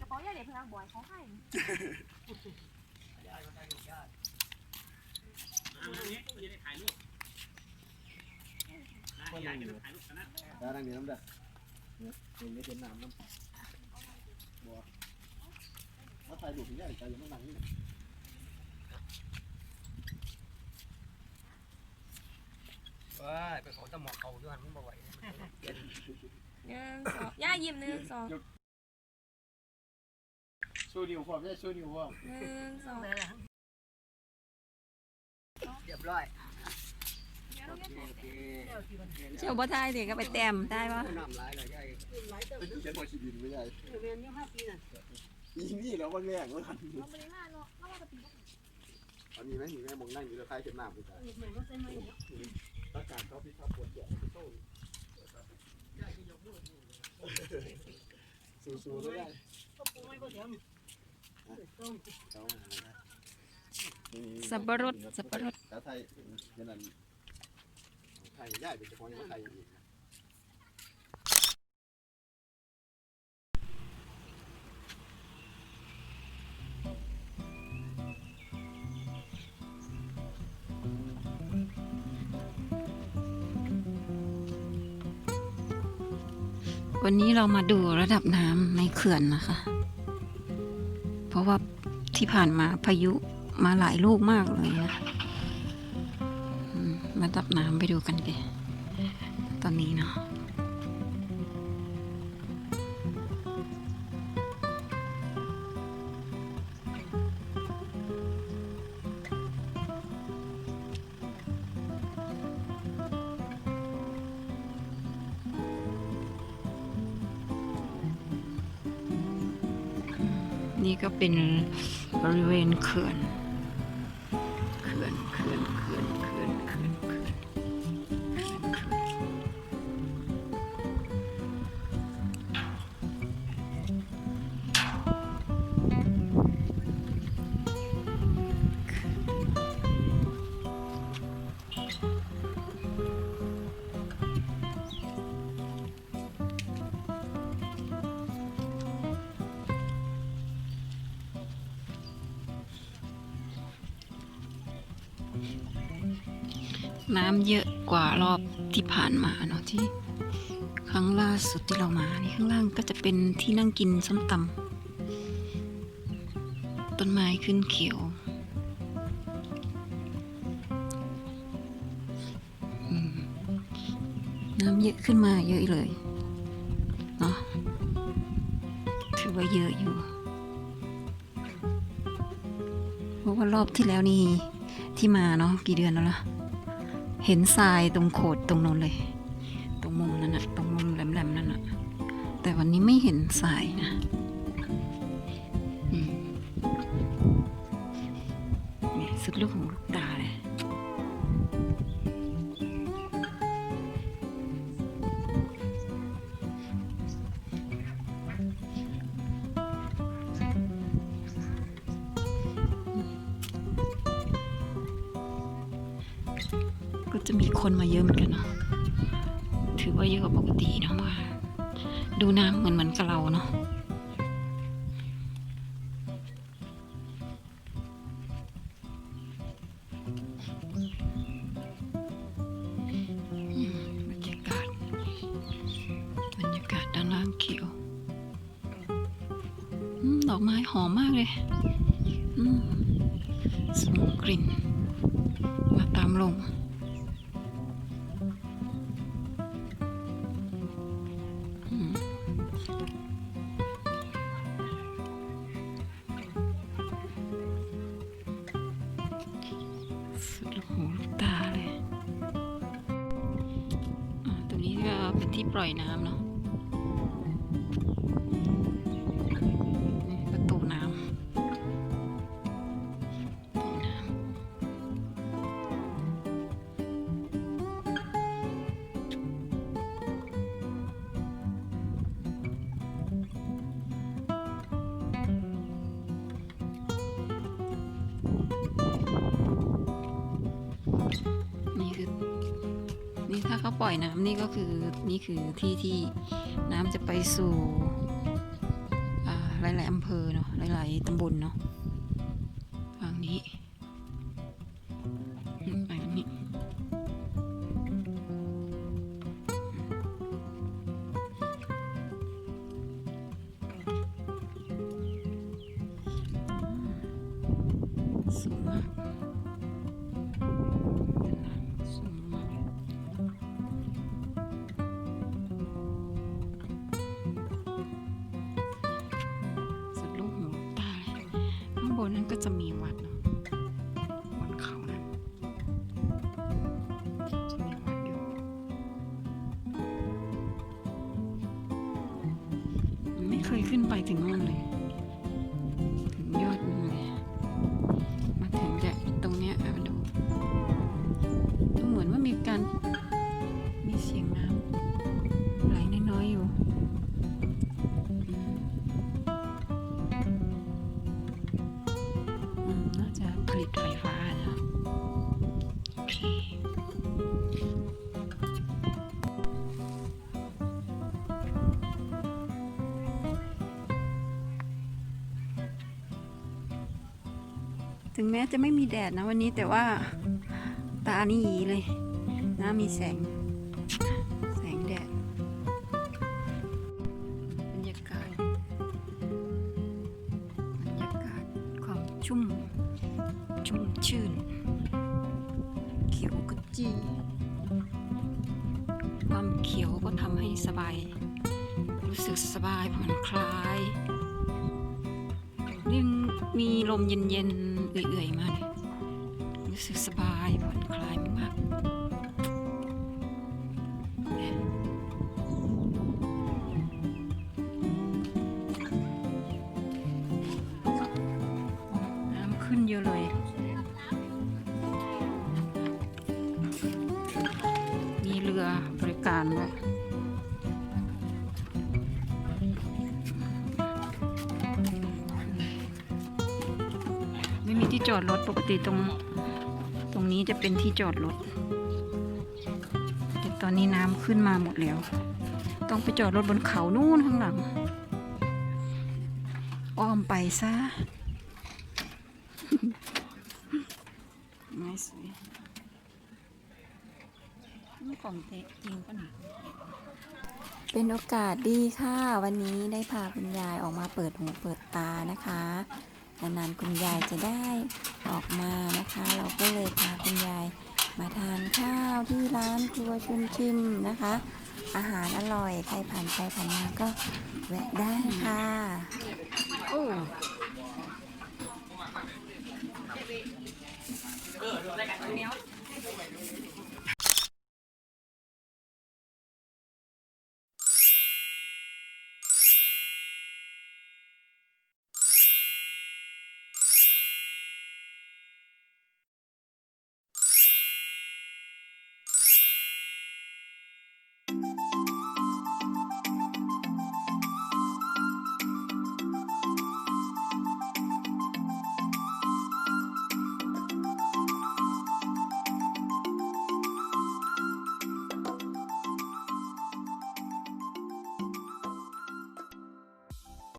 กระเป๋าใหญ่เลยพลังบอยเขาให้ได้นั่งนี่น้ำเด้อเนี่ยเองไม่เป็นน้ำน้ำบัวมาถ่ายรูปที่ได้ใจยังไม่นั่งนี่ ว้ายไปเขาตะหมอกเขาด้วยมันบ่ไหวหนึ่งสองย่ายิ้มหนึ่งสองช่วยนิ้วพร้อมได้ช่วยนิ้วพร้อมหนึ่งสองเรียบร้อยเชียวบ่ทายเด็กก็ไปแต้มได้ปะน้ำลายเลยยายเป็นเขียนบอชีดินไม่ได้เรียนยี่ห้าปีน่ะอีนี่แล้ววันแรกว่าทันอันนี้ไหมมีแม่มองนั่งอยู่แล้วใครเป็นน้ำกูจ้ะประกาศเขาพิทักษ์ปวดแย่ไปโต้ สู้ๆเลยสับปะรดสับปะรด แต่ไทยยันนั้นไทยได้เป็นเฉพาะยังไทยอีก วันนี้เรามาดูระดับน้ำในเขื่อนนะคะ เพราะว่าที่ผ่านมาพายุมาหลายลูกมากเลยนะระดับน้ำไปดูกันกันตอนนี้เนาะ นี่ก็เป็นบริเวณเขื่อน เขื่อน เขื่อน น้ำเยอะกว่ารอบที่ผ่านมาเนาะที่ ครั้งล่าสุดที่เรามานี่ข้างล่างก็จะเป็นที่นั่งกินส้มตำต้นไม้ขึ้นเขียวน้ำเยอะขึ้นมาเยอะเลยเนาะถือว่าเยอะอยู่ เพราะว่ารอบที่แล้วนี่ที่มาเนาะกี่เดือนแล้วล่ะ เห็นทรายตรงโขดตรงโน้นเลย ตรงมุมนั้นนะตรงมุมแหลมๆนั่นนะแต่วันนี้ไม่เห็นทรายนะนี่สุดลูกของลูก จะมีคนมาเยอะเหมือนกันเนาะถือว่าเยอะกว่าปกติเนาะว่าดูน้ำเหมือนเหมือนกับเราเนาะอืมบรรยากาศบรรยากาศด้านล่างเขียวอืมดอกไม้หอมมากเลยอืมส่งกลิ่น มาตามลง ที่ปล่อยน้ำเนาะ ล่อยปล่อยน้ำนี่ก็คือนี่คือที่ที่น้ำจะไปสู่หลายๆอำเภอเนาะหลายๆตำบลเนาะางบนนั้นก็จะมีวัดเนาะบนเขานั้นจะมีวัดอยู่ไม่เคยขึ้นไปถึงนู่นเลย ถึงแม้จะไม่มีแดดนะวันนี้แต่ว่าตานี่หยีเลยนะมีแสง แสงแดดบรรยากาศบรรยากาศความชุ่ม ชุ่มชื่น เขียวกจีความเขียวก็ทำให้สบาย รู้สึกสบายผ่อนคลายยัง มีลมเย็นๆเอื่อยๆมาเลยรู้สึกสบายผ่อนคลายมากๆน้ำขึ้นเยอะเลยมีเรือบริการด้วย จอดรถปกติตรงตรงนี้จะเป็นที่จอดรถแต่ตอนนี้น้ำขึ้นมาหมดแล้ว ต้องไปจอดรถบนเขานู่นข้างหลัง อ้อมไปซะไม่สวยนี่ของเทจริงปะนี่ยเป็นโอกาสดีค่ะ วันนี้ได้พาคุณยายออกมาเปิดหูเปิดตานะคะ นานๆคุณยายจะได้ออกมานะคะ เราก็เลยพาคุณยายมาทานข้าวที่ร้านครัวชุนชิมนะคะ อาหารอร่อยใครผ่านไปผ่านมาก็แวะได้ค่ะโอ้เ